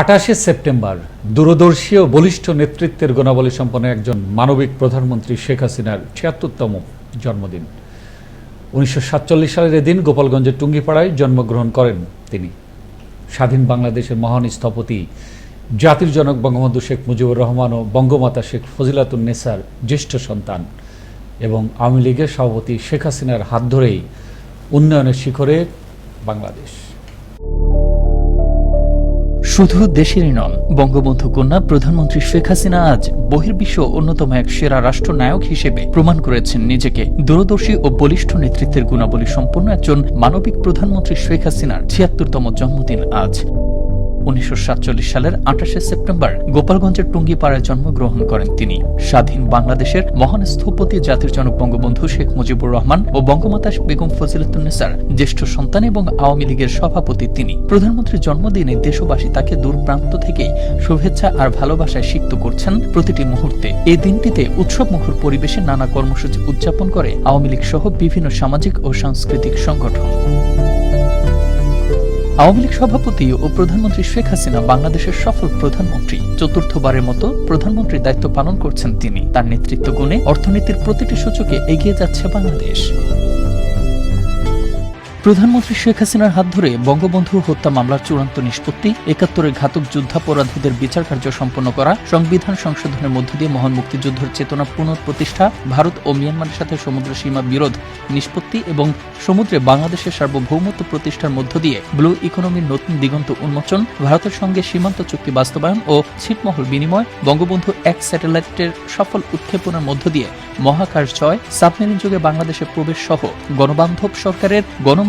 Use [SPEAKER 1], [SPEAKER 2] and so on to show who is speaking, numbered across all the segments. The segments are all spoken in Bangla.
[SPEAKER 1] আঠাশে সেপ্টেম্বর, দূরদর্শী ও বলিষ্ঠ নেতৃত্বের গুণাবলী সম্পন্ন একজন মানবিক প্রধানমন্ত্রী শেখ হাসিনার ছিয়াত্তরতম জন্মদিন। উনিশশো সাতচল্লিশ সালের এদিন গোপালগঞ্জের টুঙ্গিপাড়ায় জন্মগ্রহণ করেন তিনি। স্বাধীন বাংলাদেশের মহান স্থপতি, জাতির জনক বঙ্গবন্ধু শেখ মুজিবুর রহমান ও বঙ্গমাতা শেখ ফজিলাতুন নেসার জ্যেষ্ঠ সন্তান এবং আওয়ামী লীগের সভাপতি শেখ হাসিনার হাত ধরেই উন্নয়নের শিখরে বাংলাদেশ।
[SPEAKER 2] শুধু দেশেরই নন, বঙ্গবন্ধু কন্যা প্রধানমন্ত্রী শেখ হাসিনা আজ বহির্বিশ্ব অন্যতম এক সেরা রাষ্ট্রনায়ক হিসেবে প্রমাণ করেছেন নিজেকে। দূরদর্শী ও বলিষ্ঠ নেতৃত্বের গুণাবলী সম্পন্ন একজন মানবিক প্রধানমন্ত্রী শেখ হাসিনার ছিয়াত্তরতম জন্মদিন আজ। উনিশশো সাতচল্লিশ সালের আঠাশে সেপ্টেম্বর গোপালগঞ্জের টুঙ্গিপাড়ায় জন্মগ্রহণ করেন তিনি। স্বাধীন বাংলাদেশের মহান স্থপতি জাতির জনক বঙ্গবন্ধু শেখ মুজিবুর রহমান ও বঙ্গমাতা বেগম ফজিলতুন্নেসার জ্যেষ্ঠ সন্তান এবং আওয়ামী লীগের সভাপতি তিনি। প্রধানমন্ত্রীর জন্মদিনে দেশবাসী তাকে দূর প্রান্ত থেকেই শুভেচ্ছা আর ভালোবাসায় সিক্ত করছেন প্রতিটি মুহূর্তে। এই দিনটিতে উৎসব মুখর পরিবেশে নানা কর্মসূচি উদযাপন করে আওয়ামী লীগ সহ বিভিন্ন সামাজিক ও সাংস্কৃতিক সংগঠন। আওয়ামী লীগ সভাপতি ও প্রধানমন্ত্রী শেখ হাসিনা বাংলাদেশের সফল প্রধানমন্ত্রী। চতুর্থবারের মতো প্রধানমন্ত্রীর দায়িত্ব পালন করছেন তিনি। তার নেতৃত্ব গুণে অর্থনীতির প্রতিটি সূচকে এগিয়ে যাচ্ছে বাংলাদেশ। প্রধানমন্ত্রী শেখ হাসিনার হাত ধরে বঙ্গবন্ধু হত্যা মামলার চূড়ান্ত নিষ্পত্তি একাত্তরের ঘাতক যুদ্ধাপরাধীদের বিচার কার্য সম্পন্ন করা, সংবিধান সংশোধনের মধ্য দিয়ে মহান মুক্তিযুদ্ধের চেতনা পুনঃপ্রতিষ্ঠা, ভারত ও মিয়ানমারের সাথে সমুদ্র সীমা বিরোধ, নিষ্পত্তি এবং সমুদ্রে বাংলাদেশের সার্বভৌমত্ব প্রতিষ্ঠার মধ্য দিয়ে ব্লু ইকোনমির নতুন দিগন্ত উন্মোচন, ভারতের সঙ্গে সীমান্ত চুক্তি বাস্তবায়ন ও ছিটমহল বিনিময়, বঙ্গবন্ধু এক স্যাটেলাইটের সফল উৎক্ষেপণের মধ্য দিয়ে মহাকাশ জয়, সাবমেরিন যুগে বাংলাদেশে প্রবেশ সহ গণবান্ধব সরকারের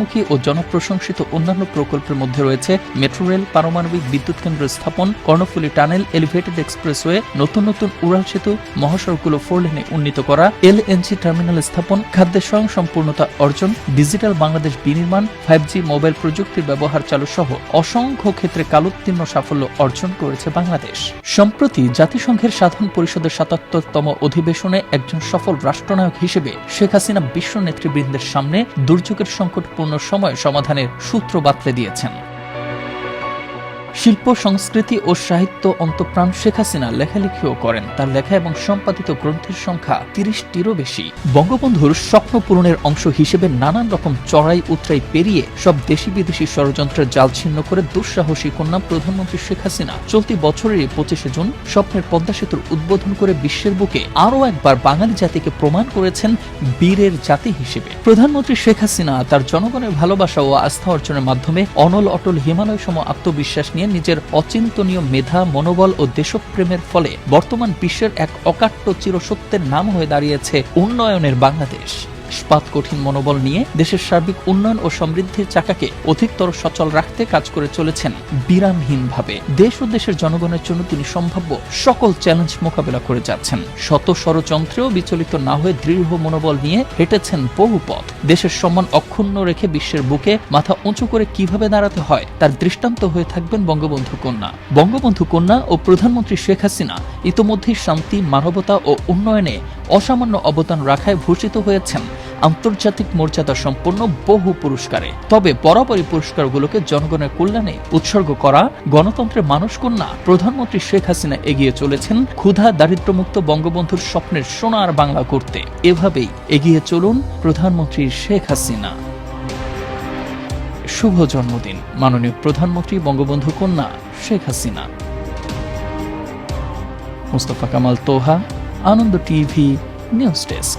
[SPEAKER 2] গণমুখী ও জনপ্রশংসিত অন্যান্য প্রকল্পের মধ্যে রয়েছে মেট্রো রেল, পারমাণবিক বিদ্যুৎ কেন্দ্র স্থাপন, কর্ণফুলী টানেল এলিভেটেড এক্সপ্রেসওয়ে নতুন নতুন উড়াল সেতু, মহাসড়কগুলো ফোর লেনে উন্নীত করা, এলএনজি টার্মিনাল স্থাপন খাদ্যের স্বয়ং সম্পূর্ণতা অর্জন ডিজিটাল বাংলাদেশ বিনির্মাণ ফাইভ জি মোবাইল প্রযুক্তির ব্যবহার চালু সহ অসংখ্য ক্ষেত্রে কালোত্তীর্ণ সাফল্য অর্জন করেছে বাংলাদেশ। সম্প্রতি জাতিসংঘের সাধারণ পরিষদের সাতাত্তরতম অধিবেশনে একজন সফল রাষ্ট্রনায়ক হিসেবে শেখ হাসিনা বিশ্ব নেতৃবৃন্দের সামনে দুর্যোগের সংকটপূর্ণ সময় সমাধানের সূত্র বাতলে দিয়েছেন। শিল্প, সংস্কৃতি ও সাহিত্য অন্তপ্রাণ শেখ হাসিনা লেখালেখিও করেন। তার লেখা এবং সম্পাদিত গ্রন্থের সংখ্যা তিরিশটিরও বেশি। বঙ্গবন্ধুর স্বপ্ন পূরণের অংশ হিসেবে নানান রকম চড়াই উতরাই পেরিয়ে সব দেশি বিদেশি ষড়যন্ত্রের জাল ছিন্ন করে দুঃসাহসী কন্যা প্রধানমন্ত্রী শেখ হাসিনা চলতি বছরেরই পঁচিশে জুন স্বপ্নের পদ্মা সেতুর উদ্বোধন করে বিশ্বের বুকে আরও একবার বাঙালি জাতিকে প্রমাণ করেছেন বীরের জাতি হিসেবে। প্রধানমন্ত্রী শেখ হাসিনা তার জনগণের ভালোবাসা ও আস্থা অর্জনের মাধ্যমে অনল অটল হিমালয় সম আত্মবিশ্বাস নিয়ে নিজের অচিন্তনীয় মেধা, মনোবল ও দেশপ্রেমের ফলে বর্তমান বিশ্বের এক অকাট্য চিরসত্যের নাম হয়ে দাঁড়িয়েছে উন্নয়নের বাংলাদেশ। ইস্পাত কঠিন মনোবল নিয়ে দেশের সার্বিক উন্নয়ন ও সমৃদ্ধির চাকাকে অধিকতর সচল রাখতে কাজ করে চলেছেন বিরামহীনভাবে। দেশ ও দেশের জনগণের জন্য তিনি সম্ভাব্য সকল চ্যালেঞ্জ মোকাবেলা করে যাচ্ছেন। শত ষড়যন্ত্রেও বিচলিত না হয়ে দৃঢ় মনোবল নিয়ে হেঁটেছেন বহু পথ। দেশের সম্মান অক্ষুণ্ণ রেখে বিশ্বের বুকে মাথা উঁচু করে কীভাবে দাঁড়াতে হয়, তার দৃষ্টান্ত হয়ে থাকবেন বঙ্গবন্ধু কন্যা। বঙ্গবন্ধু কন্যা ও প্রধানমন্ত্রী শেখ হাসিনা ইতোমধ্যেই শান্তি, মানবতা ও উন্নয়নে অসামান্য অবদান রাখায় ভূষিত হয়েছেন আন্তর্জাতিক মর্যাদা সম্পন্ন বহু পুরস্কারে। তবে বরাবরই পুরস্কারগুলোকে জনগণের কল্যাণে উৎসর্গ করা, গণতন্ত্রের মানুষ কন্যা প্রধানমন্ত্রী শেখ হাসিনা এগিয়ে চলেছেন ক্ষুধা দারিদ্র্যমুক্ত বঙ্গবন্ধুর স্বপ্নের সোনার বাংলা করতে। এভাবেই এগিয়ে চলুন প্রধানমন্ত্রী শেখ হাসিনা। শুভ জন্মদিন, মাননীয় প্রধানমন্ত্রী বঙ্গবন্ধু কন্যা Sheikh Hasina. Mustafa Kamal Toha আনন্দ টিভি নিউজ ডেস্ক